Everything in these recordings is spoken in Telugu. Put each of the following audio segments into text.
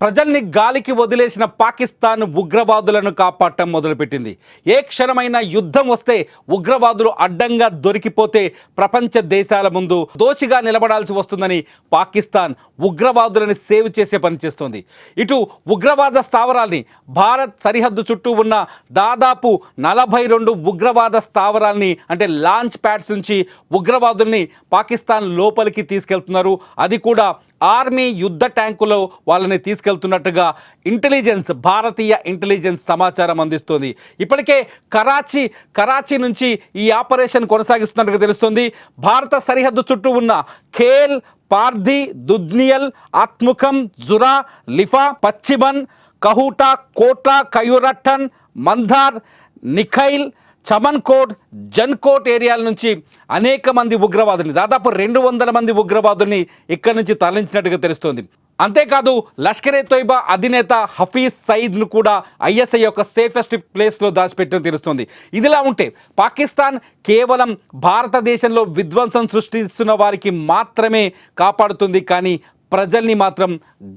ప్రజల్ని గాలికి వదిలేసిన పాకిస్తాన్ ఉగ్రవాదులను కాపాడటం మొదలుపెట్టింది. ఏ క్షణమైన యుద్ధం వస్తే ఉగ్రవాదులు అడ్డంగా దొరికిపోతే ప్రపంచ దేశాల ముందు దోషిగా నిలబడాల్సి వస్తుందని పాకిస్తాన్ ఉగ్రవాదులను సేవ్ చేసే పని చేస్తోంది. ఇటు ఉగ్రవాద స్థావరాల్ని భారత్ సరిహద్దు చుట్టూ ఉన్న దాదాపు నలభై రెండు ఉగ్రవాద స్థావరాల్ని అంటే లాంచ్ ప్యాడ్స్ నుంచి ఉగ్రవాదుల్ని పాకిస్తాన్ లోపలికి తీసుకెళ్తున్నారు. అది కూడా ఆర్మీ యుద్ధ ట్యాంకులో వాళ్ళని తీసుకెళ్తున్నట్టుగా ఇంటెలిజెన్స్ భారతీయ ఇంటెలిజెన్స్ సమాచారం అందిస్తుంది. ఇప్పటికే కరాచీ కరాచీ నుంచి ఈ ఆపరేషన్ కొనసాగిస్తున్నట్టుగా తెలుస్తుంది. భారత సరిహద్దు చుట్టూ ఉన్న ఖేల్ పార్ది దుద్నియల్ ఆత్ముఖం జురా లిఫా పశ్చిమన్ కహూటా కోట్లా కయూరట్టన్ మంధార్ నిఖైల్ చమన్కోట్ జన్కోట్ ఏరియాల నుంచి అనేక మంది ఉగ్రవాదుల్ని దాదాపు రెండు వందల మంది ఉగ్రవాదుల్ని ఇక్కడి నుంచి తరలించినట్టుగా తెలుస్తోంది. అంతేకాదు లష్కరే తోయిబా అధినేత హఫీజ్ సయీద్ను కూడా ఐఎస్ఐ యొక్క సేఫెస్ట్ ప్లేస్లో దాచిపెట్టడం తెలుస్తుంది. ఇదిలా ఉంటే పాకిస్తాన్ కేవలం భారతదేశంలో విధ్వంసం సృష్టిస్తున్న వారికి మాత్రమే కాపాడుతుంది కానీ ప్రజల్ని మాత్రం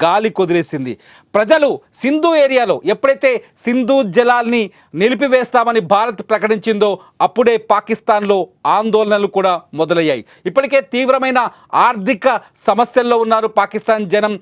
గాలి కొదిలేసింది. ప్రజలు సింధు ఏరియాలో ఎప్పుడైతే సింధు జలాల్ని నిలిపివేస్తామని భారత్ ప్రకటించిందో అప్పుడే పాకిస్తాన్లో ఆందోళనలు కూడా మొదలయ్యాయి. ఇప్పటికే తీవ్రమైన ఆర్థిక సమస్యల్లో ఉన్నారు పాకిస్తాన్ జనం.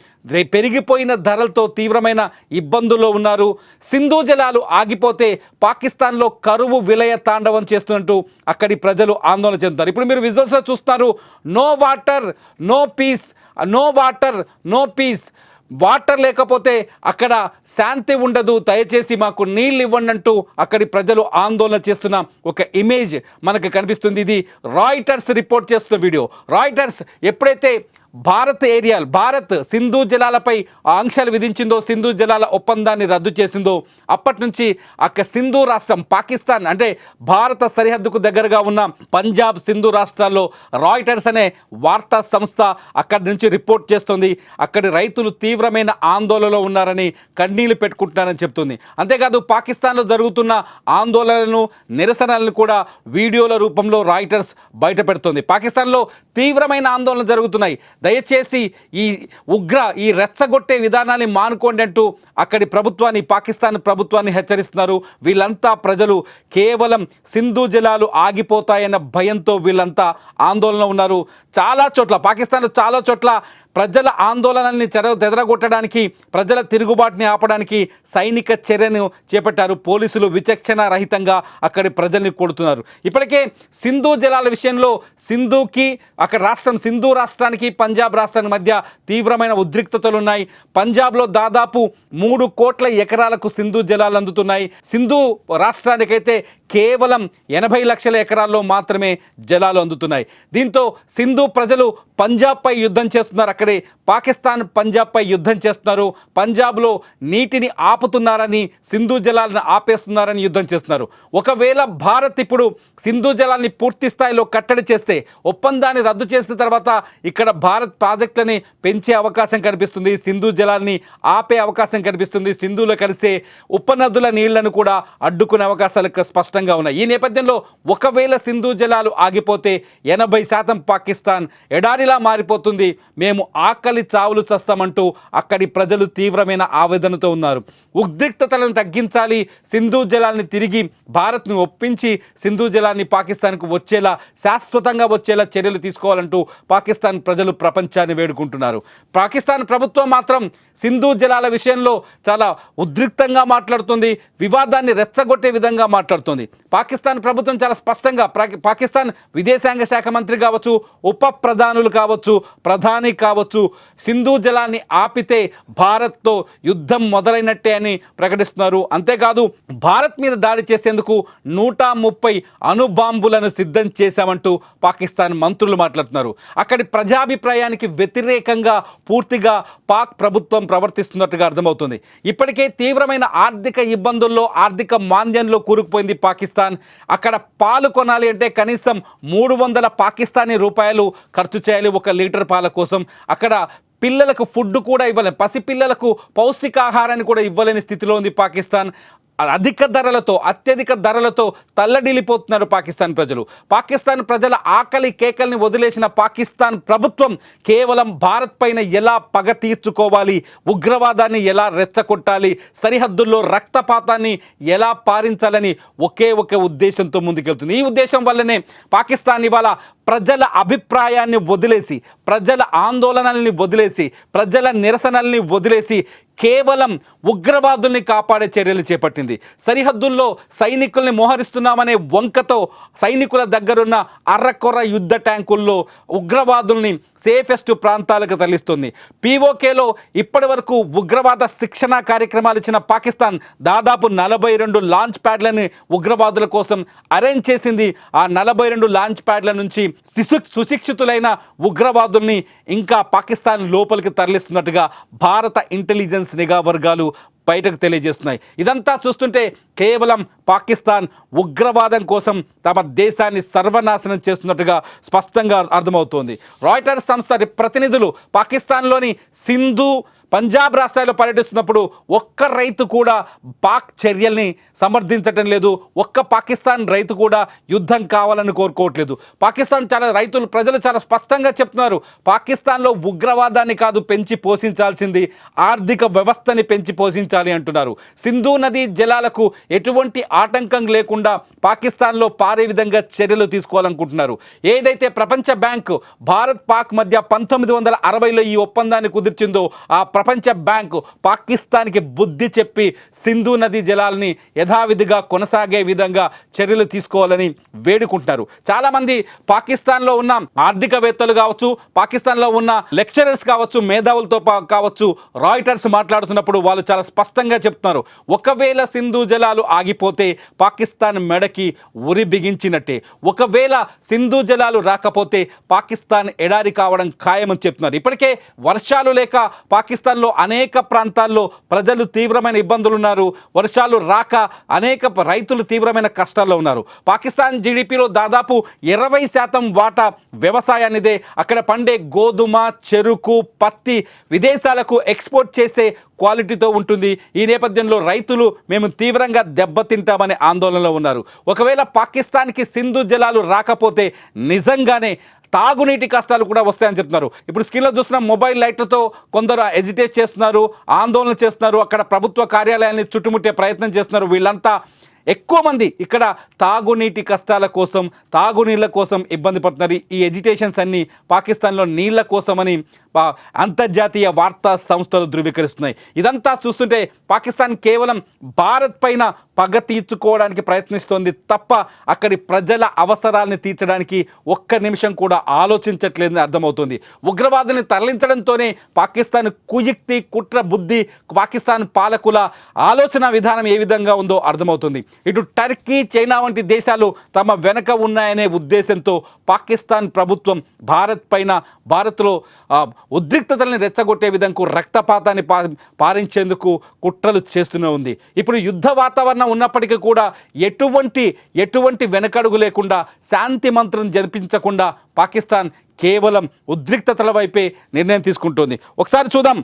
పెరిగిపోయిన ధరలతో తీవ్రమైన ఇబ్బందుల్లో ఉన్నారు. సింధు జలాలు ఆగిపోతే పాకిస్తాన్లో కరువు విలయ తాండవం చేస్తున్నట్టు అక్కడి ప్రజలు ఆందోళన చెందుతారు. ఇప్పుడు మీరు విజువల్స్లో చూస్తున్నారు no water no peace no water no peace water లేకపోతే అక్కడ శాంతి ఉండదు. దయచేసి మాకు నీళ్ళు ఇవ్వండి అంటూ అక్కడి ప్రజలు ఆందోళన చేస్తున్న ఒక ఇమేజ్ మనకు కనిపిస్తుంది. ఇది రాయిటర్స్ రిపోర్ట్ చేస్తున్న వీడియో రాయిటర్స్ ఎప్పుడైతే భారత్ ఏరియాలు భారత్ సింధు జలాలపై ఆంక్షలు విధించిందో సింధు జలాల ఒప్పందాన్ని రద్దు చేసిందో అప్పటి నుంచి అక్క సింధు రాష్ట్రం పాకిస్తాన్ అంటే భారత సరిహద్దుకు దగ్గరగా ఉన్న పంజాబ్ సింధు రాష్ట్రాల్లో రాయిటర్స్ అనే వార్తా సంస్థ అక్కడి నుంచి రిపోర్ట్ చేస్తుంది. అక్కడి రైతులు తీవ్రమైన ఆందోళనలో ఉన్నారని కన్నీళ్ళు పెట్టుకుంటున్నారని చెప్తుంది. అంతేకాదు పాకిస్తాన్లో జరుగుతున్న ఆందోళనలను నిరసనలను కూడా వీడియోల రూపంలో రాయిటర్స్ బయట పెడుతుంది పాకిస్తాన్లో తీవ్రమైన ఆందోళన జరుగుతున్నాయి. దయచేసి ఈ ఉగ్ర ఈ రెచ్చగొట్టే విధానాన్ని మానుకోండి అంటూ అక్కడి ప్రభుత్వాన్ని పాకిస్తాన్ ప్రభుత్వాన్ని హెచ్చరిస్తున్నారు. వీళ్ళంతా ప్రజలు కేవలం సింధు జలాలు ఆగిపోతాయన్న భయంతో వీళ్ళంతా ఆందోళన ఉన్నారు. చాలా చోట్ల పాకిస్తాన్లో చాలా చోట్ల ప్రజల ఆందోళనల్ని చెర తెదరగొట్టడానికి ప్రజల తిరుగుబాటుని ఆపడానికి సైనిక చర్యను చేపట్టారు. పోలీసులు విచక్షణ రహితంగా అక్కడి ప్రజల్ని కొడుతున్నారు. ఇప్పటికే సింధు జలాల విషయంలో సింధుకి అక్కడ రాష్ట్రం సింధు రాష్ట్రానికి పంజాబ్ రాష్ట్రానికి మధ్య తీవ్రమైన ఉద్రిక్తతలు ఉన్నాయి పంజాబ్లో దాదాపు మూడు కోట్ల ఎకరాలకు సింధు జలాలు అందుతున్నాయి. సింధు రాష్ట్రానికైతే కేవలం ఎనభై లక్షల ఎకరాల్లో మాత్రమే జలాలు అందుతున్నాయి. దీంతో సింధు ప్రజలు పంజాబ్పై యుద్ధం చేస్తున్నారు. అక్కడే పాకిస్తాన్ పంజాబ్పై యుద్ధం చేస్తున్నారు. పంజాబ్లో నీటిని ఆపుతున్నారని సింధు జలాలను ఆపేస్తున్నారని యుద్ధం చేస్తున్నారు. ఒకవేళ భారత్ ఇప్పుడు సింధు జలాన్ని పూర్తి స్థాయిలో కట్టడి చేస్తే ఒప్పందాన్ని రద్దు చేసిన తర్వాత ఇక్కడ భారత్ ప్రాజెక్టులని పెంచే అవకాశం కనిపిస్తుంది సింధు జలాన్ని ఆపే అవకాశం కనిపిస్తుంది సింధులో కలిసే ఉపనదుల నీళ్ళను కూడా అడ్డుకునే అవకాశాలు స్పష్టంగా ఉన్నాయి. ఈ నేపథ్యంలో ఒకవేళ సింధు జలాలు ఆగిపోతే ఎనభై శాతం పాకిస్తాన్ ఎడారిలా మారిపోతుంది. మేము ఆకలి చావులు చస్తామంటూ అక్కడి ప్రజలు తీవ్రమైన ఆవేదనతో ఉన్నారు. ఉద్రిక్తతలను తగ్గించాలి సింధు జలాన్ని తిరిగి భారత్ను ఒప్పించి సింధు జలాన్ని పాకిస్తాన్కు వచ్చేలా శాశ్వతంగా వచ్చేలా చర్యలు తీసుకోవాలంటూ పాకిస్తాన్ ప్రజలు ప్ర ప్రపంచాన్ని వేడుకుంటున్నారు. పాకిస్తాన్ ప్రభుత్వం మాత్రం సింధు జలాల విషయంలో చాలా ఉద్రిక్తంగా మాట్లాడుతుంది వివాదాన్ని రెచ్చగొట్టే విధంగా మాట్లాడుతుంది. పాకిస్తాన్ ప్రభుత్వం చాలా స్పష్టంగా ప్రా- పాకిస్తాన్ విదేశాంగ శాఖ మంత్రి కావచ్చు ఉప ప్రధానులు కావచ్చు ప్రధాని కావచ్చు సింధు జలాన్ని ఆపితే భారత్తో యుద్ధం మొదలైనట్టే అని ప్రకటిస్తున్నారు. అంతేకాదు భారత్ మీద దాడి చేసేందుకు నూట ముప్పై అణుబాంబులను సిద్ధం చేశామంటూ పాకిస్తాన్ మంత్రులు మాట్లాడుతున్నారు. అక్కడి ఆదాయానికి వ్యతిరేకంగా పూర్తిగా పాక్ ప్రభుత్వం ప్రవర్తిస్తున్నట్టుగా అర్థమవుతుంది. ఇప్పటికే తీవ్రమైన ఆర్థిక ఇబ్బందుల్లో ఆర్థిక మాంద్యంలో కూరుకుపోయింది పాకిస్తాన్. అక్కడ పాలు కొనాలి అంటే కనీసం మూడు వందల పాకిస్తానీ రూపాయలు ఖర్చు చేయాలి ఒక లీటర్ పాల కోసం. అక్కడ పిల్లలకు ఫుడ్ కూడా ఇవ్వలేం. పసిపిల్లలకు పౌష్టికాహారాన్ని కూడా ఇవ్వలేని స్థితిలో ఉంది పాకిస్తాన్. అధిక ధరలతో అత్యధిక ధరలతో తల్లడిల్లిపోతున్నారు పాకిస్తాన్ ప్రజలు. పాకిస్తాన్ ప్రజల ఆకలి కేకల్ని వదిలేసిన పాకిస్తాన్ ప్రభుత్వం కేవలం భారత్ పైన ఎలా పగ తీర్చుకోవాలి ఉగ్రవాదాన్ని ఎలా రెచ్చగొట్టాలి సరిహద్దుల్లో రక్తపాతాన్ని ఎలా పారించాలని ఒకే ఒక ఉద్దేశంతో ముందుకెళ్తుంది. ఈ ఉద్దేశం వల్లనే పాకిస్తాన్ ఇవాళ ప్రజల అభిప్రాయాన్ని వదిలేసి ప్రజల ఆందోళనల్ని వదిలేసి ప్రజల నిరసనల్ని వదిలేసి కేవలం ఉగ్రవాదుల్ని కాపాడే చర్యలు చేపట్టింది. సరిహద్దుల్లో సైనికుల్ని మోహరిస్తున్నామనే వంకతో సైనికుల దగ్గరున్న అర్రకొర యుద్ధ ట్యాంకుల్లో ఉగ్రవాదుల్ని సేఫెస్ట్ ప్రాంతాలకు తరలిస్తుంది. పీఓకేలో ఇప్పటి వరకు ఉగ్రవాద శిక్షణ కార్యక్రమాలు ఇచ్చిన పాకిస్తాన్ దాదాపు నలభై రెండు లాంచ్ ప్యాడ్లని ఉగ్రవాదుల కోసం అరేంజ్ చేసింది. ఆ నలభై రెండు లాంచ్ ప్యాడ్ల నుంచి శిశు సుశిక్షితులైన ఉగ్రవాదుల్ని ఇంకా పాకిస్తాన్ లోపలికి తరలిస్తున్నట్టుగా భారత ఇంటెలిజెన్స్ నిఘా వర్గాలు బయటకు తెలియజేస్తున్నాయి. ఇదంతా చూస్తుంటే కేవలం పాకిస్తాన్ ఉగ్రవాదం కోసం తమ దేశాన్ని సర్వనాశనం చేస్తున్నట్టుగా స్పష్టంగా అర్థమవుతోంది. రాయిటర్స్ సంస్థ ప్రతినిధులు పాకిస్తాన్లోని సింధు పంజాబ్ రాష్ట్రాల్లో పర్యటిస్తున్నప్పుడు ఒక్క రైతు కూడా పాక్ చర్యల్ని సమర్థించటం లేదు. ఒక్క పాకిస్తాన్ రైతు కూడా యుద్ధం కావాలని కోరుకోవట్లేదు. పాకిస్తాన్ చాలా రైతులు ప్రజలు చాలా స్పష్టంగా చెప్తున్నారు. పాకిస్తాన్లో ఉగ్రవాదాన్ని కాదు పెంచి పోషించాల్సింది ఆర్థిక వ్యవస్థని పెంచి పోషించాలి అంటున్నారు. సింధు నదీ జలాలకు ఎటువంటి ఆటంకం లేకుండా పాకిస్తాన్లో పారే విధంగా చర్యలు తీసుకోవాలనుకుంటున్నారు. ఏదైతే ప్రపంచ బ్యాంకు భారత్ పాక్ మధ్య పంతొమ్మిది వందల అరవైలో ఈ ఒప్పందాన్ని కుదిర్చిందో ఆ ప్రపంచ బ్యాంకు పాకిస్తాన్కి బుద్ధి చెప్పి సింధు నదీ జలాల్ని యథావిధిగా కొనసాగే విధంగా చర్యలు తీసుకోవాలని వేడుకుంటున్నారు. చాలామంది పాకిస్తాన్లో ఉన్న ఆర్థికవేత్తలు కావచ్చు పాకిస్తాన్లో ఉన్న లెక్చరర్స్ కావచ్చు మేధావులతో పా- కావచ్చు రాయిటర్స్ మాట్లాడుతున్నప్పుడు వాళ్ళు చాలా స్పష్టంగా చెప్తున్నారు. ఒకవేళ సింధు జలాలు ఆగిపోతే పాకిస్తాన్ మెడకి ఉరి బిగించినట్టే. ఒకవేళ సింధు జలాలు రాకపోతే పాకిస్తాన్ ఎడారి కావడం ఖాయమని చెప్తున్నారు. ఇప్పటికే వర్షాలు లేక పాకిస్తాన్ ప్రాంతాల్లో అనేక ప్రాంతాల్లో ప్రజలు తీవ్రమైన ఇబ్బందులు ఉన్నారు. వర్షాలు రాక అనేక రైతులు తీవ్రమైన కష్టాల్లో ఉన్నారు. పాకిస్తాన్ జీడిపిలో దాదాపు ఇరవై శాతం వాటా వ్యవసాయానిదే. అక్కడ పండే గోధుమ చెరుకు పత్తి విదేశాలకు ఎక్స్పోర్ట్ చేసే క్వాలిటీతో ఉంటుంది. ఈ నేపథ్యంలో రైతులు మేము తీవ్రంగా దెబ్బతింటామనే ఆందోళనలో ఉన్నారు. ఒకవేళ పాకిస్తాన్కి సింధు జలాలు రాకపోతే నిజంగానే తాగునీటి కష్టాలు కూడా వస్తాయని చెప్తున్నారు. ఇప్పుడు స్క్రీన్లో చూసిన మొబైల్ లైట్లతో కొందరు ఎజిటేట్ చేస్తున్నారు ఆందోళన చేస్తున్నారు అక్కడ ప్రభుత్వ కార్యాలయాన్ని చుట్టుముట్టే ప్రయత్నం చేస్తున్నారు. వీళ్ళంతా ఎక్కువ మంది ఇక్కడ తాగునీటి కష్టాల కోసం తాగునీళ్ళ కోసం ఇబ్బంది పడుతున్నారు. ఈ ఎజిటేషన్స్ అన్నీ పాకిస్తాన్లో నీళ్ళ కోసమని అంతర్జాతీయ వార్తా సంస్థలు ధృవీకరిస్తున్నాయి. ఇదంతా చూస్తుంటే పాకిస్తాన్ కేవలం భారత్ పైన పగ తీర్చుకోవడానికి ప్రయత్నిస్తోంది తప్ప అక్కడి ప్రజల అవసరాలను తీర్చడానికి ఒక్క నిమిషం కూడా ఆలోచించట్లేదని అర్థమవుతుంది. ఉగ్రవాదుని తరలించడంతోనే పాకిస్తాన్ కుయుక్తి కుట్ర బుద్ధి పాకిస్తాన్ పాలకుల ఆలోచన విధానం ఏ విధంగా ఉందో అర్థమవుతుంది. ఇటు టర్కీ చైనా వంటి దేశాలు తమ వెనక ఉన్నాయనే ఉద్దేశంతో పాకిస్తాన్ ప్రభుత్వం భారత్ పైన భారత్లో ఉద్రిక్తతల్ని రెచ్చగొట్టే విధంగా రక్తపాతాన్ని పా పారించేందుకు కుట్రలు చేస్తూనే ఉంది. ఇప్పుడు యుద్ధ వాతావరణం ఉన్నప్పటికీ కూడా ఎటువంటి ఎటువంటి వెనకడుగు లేకుండా శాంతి మంత్రం జరిపించకుండా పాకిస్తాన్ కేవలం ఉద్రిక్తతల వైపే నిర్ణయం తీసుకుంటుంది. ఒకసారి చూద్దాం.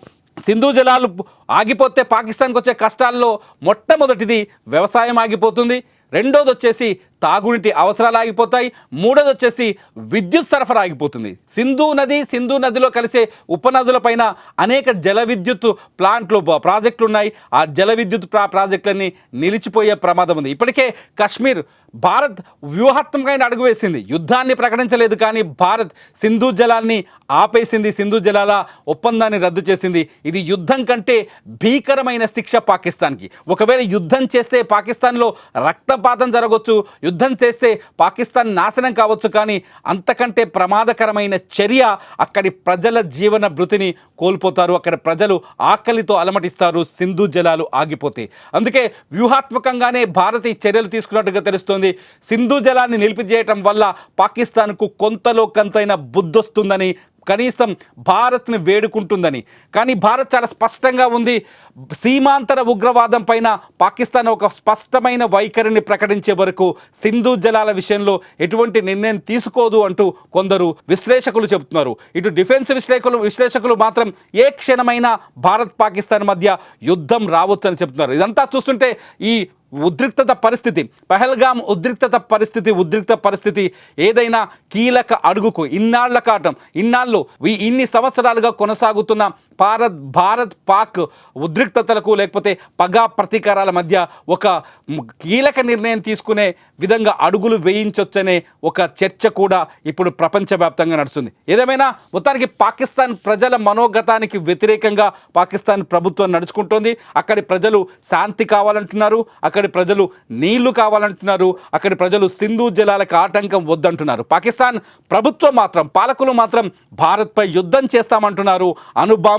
సింధు జలాలు ఆగిపోతే పాకిస్తాన్కి వచ్చే కష్టాల్లో మొట్టమొదటిది వ్యవసాయం ఆగిపోతుంది. రెండోది వచ్చేసి తాగునీటి అవసరాలు ఆగిపోతాయి. మూడోది వచ్చేసి విద్యుత్ సరఫరా ఆగిపోతుంది. సింధు నది సింధు నదిలో కలిసే ఉపనదుల పైన అనేక జల విద్యుత్ ప్లాంట్లు ప్రాజెక్టులు ఉన్నాయి ఆ జల విద్యుత్ ప్రా ప్రాజెక్టులన్నీ నిలిచిపోయే ప్రమాదం ఉంది. ఇప్పటికే కశ్మీర్ భారత్ వ్యూహాత్మకమైన అడుగు వేసింది. యుద్ధాన్ని ప్రకటించలేదు కానీ భారత్ సింధు జలాన్ని ఆపేసింది. సింధు జలాల ఒప్పందాన్ని రద్దు చేసింది. ఇది యుద్ధం కంటే భీకరమైన శిక్ష పాకిస్తాన్కి. ఒకవేళ యుద్ధం చేస్తే పాకిస్తాన్లో రక్తపాతం జరగవచ్చు యుద్ధం చేస్తే పాకిస్తాన్ నాశనం కావచ్చు కానీ అంతకంటే ప్రమాదకరమైన చర్య అక్కడి ప్రజల జీవన భృతిని కోల్పోతారు. అక్కడ ప్రజలు ఆకలితో అలమటిస్తారు సింధు జలాలు ఆగిపోతే. అందుకే వ్యూహాత్మకంగానే భారత్ ఈ చర్యలు తీసుకున్నట్టుగా తెలుస్తోంది. సింధు జలాన్ని నిలిపిజేయటం వల్ల పాకిస్తాన్కు కొంతలో కొంతైన బుద్ధొస్తుందని కనీసం భారత్ని వేడుకుంటుందని. కానీ భారత్ చాలా స్పష్టంగా ఉంది. సీమాంతర ఉగ్రవాదం పైన పాకిస్తాన్ ఒక స్పష్టమైన వైఖరిని ప్రకటించే వరకు సింధు జలాల విషయంలో ఎటువంటి నిర్ణయం తీసుకోదు అంటూ కొందరు విశ్లేషకులు చెబుతున్నారు. ఇటు డిఫెన్స్ విశ్లేషకులు విశ్లేషకులు మాత్రం ఏ క్షణమైనా భారత్ పాకిస్తాన్ మధ్య యుద్ధం రావచ్చని చెప్తున్నారు ఇదంతా చూస్తుంటే ఈ ఉద్రిక్తత పరిస్థితి పహల్గాం ఉద్రిక్తత పరిస్థితి ఉద్రిక్త పరిస్థితి ఏదైనా కీలక అడుగుకు ఇన్నాళ్ళ కాటం ఇన్నాళ్ళు ఇన్ని సంవత్సరాలుగా కొనసాగుతున్న భారత్ భారత్ పాక్ ఉద్రిక్తతలకు లేకపోతే పగా ప్రతీకారాల మధ్య ఒక కీలక నిర్ణయం తీసుకునే విధంగా అడుగులు వేయించొచ్చనే ఒక చర్చ కూడా ఇప్పుడు ప్రపంచవ్యాప్తంగా నడుస్తుంది. ఏదేమైనా మొత్తానికి పాకిస్తాన్ ప్రజల మనోగతానికి వ్యతిరేకంగా పాకిస్తాన్ ప్రభుత్వం నడుచుకుంటోంది. అక్కడి ప్రజలు శాంతి కావాలంటున్నారు. అక్కడి ప్రజలు నీళ్ళు కావాలంటున్నారు. అక్కడి ప్రజలు సింధు జలాలకు ఆటంకం వద్దంటున్నారు. పాకిస్తాన్ ప్రభుత్వం మాత్రం పాలకులు మాత్రం భారత్పై యుద్ధం చేస్తామంటున్నారు.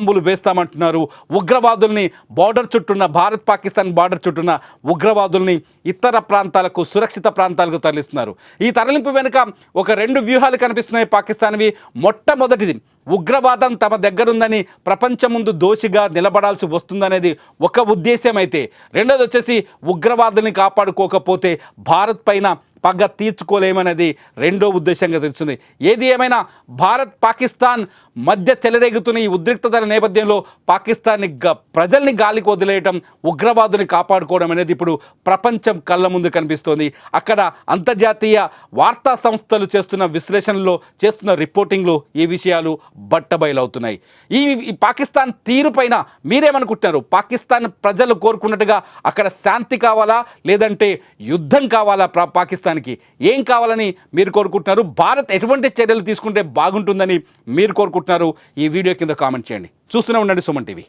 బాంబులు వేస్తామంటున్నారు. ఉగ్రవాదుల్ని బార్డర్ చుట్టూన్న భారత్ పాకిస్తాన్ బార్డర్ చుట్టూన్న ఉగ్రవాదుల్ని ఇతర ప్రాంతాలకు సురక్షిత ప్రాంతాలకు తరలిస్తున్నారు. ఈ తరలింపు వెనుక ఒక రెండు వ్యూహాలు కనిపిస్తున్నాయి పాకిస్తాన్వి. మొట్టమొదటిది ఉగ్రవాదం తమ దగ్గరుందని ప్రపంచం ముందు దోషిగా నిలబడాల్సి వస్తుందనేది ఒక ఉద్దేశం అయితే రెండోది వచ్చేసి ఉగ్రవాదుల్ని కాపాడుకోకపోతే భారత్ పైన పగ తీర్చుకోలేమనేది రెండో ఉద్దేశంగా తెలుస్తుంది. ఏది ఏమైనా భారత్ పాకిస్తాన్ మధ్య చెలరేగుతున్న ఈ ఉద్రిక్తతల నేపథ్యంలో పాకిస్తాన్ని గ ప్రజల్ని గాలికి వదిలేయటం ఉగ్రవాదుని కాపాడుకోవడం అనేది ఇప్పుడు ప్రపంచం కళ్ళ ముందు కనిపిస్తోంది. అక్కడ అంతర్జాతీయ వార్తా సంస్థలు చేస్తున్న విశ్లేషణలో చేస్తున్న రిపోర్టింగ్లో ఈ విషయాలు బట్టబయలవుతున్నాయి. ఈ ఈ పాకిస్తాన్ తీరు పైన మీరేమనుకుంటున్నారు? పాకిస్తాన్ ప్రజలు కోరుకున్నట్టుగా అక్కడ శాంతి కావాలా? లేదంటే యుద్ధం కావాలా పాకిస్తాన్ పాకిస్తాన్కి ఏం కావాలని మీరు కోరుకుంటున్నారు? భారత్ ఎటువంటి చర్యలు తీసుకుంటే బాగుంటుందని మీరు కోరుకుంటున్నారు? ఈ వీడియో కింద కామెంట్ చేయండి. చూస్తూనే ఉండండి సుమన్ టీవీ.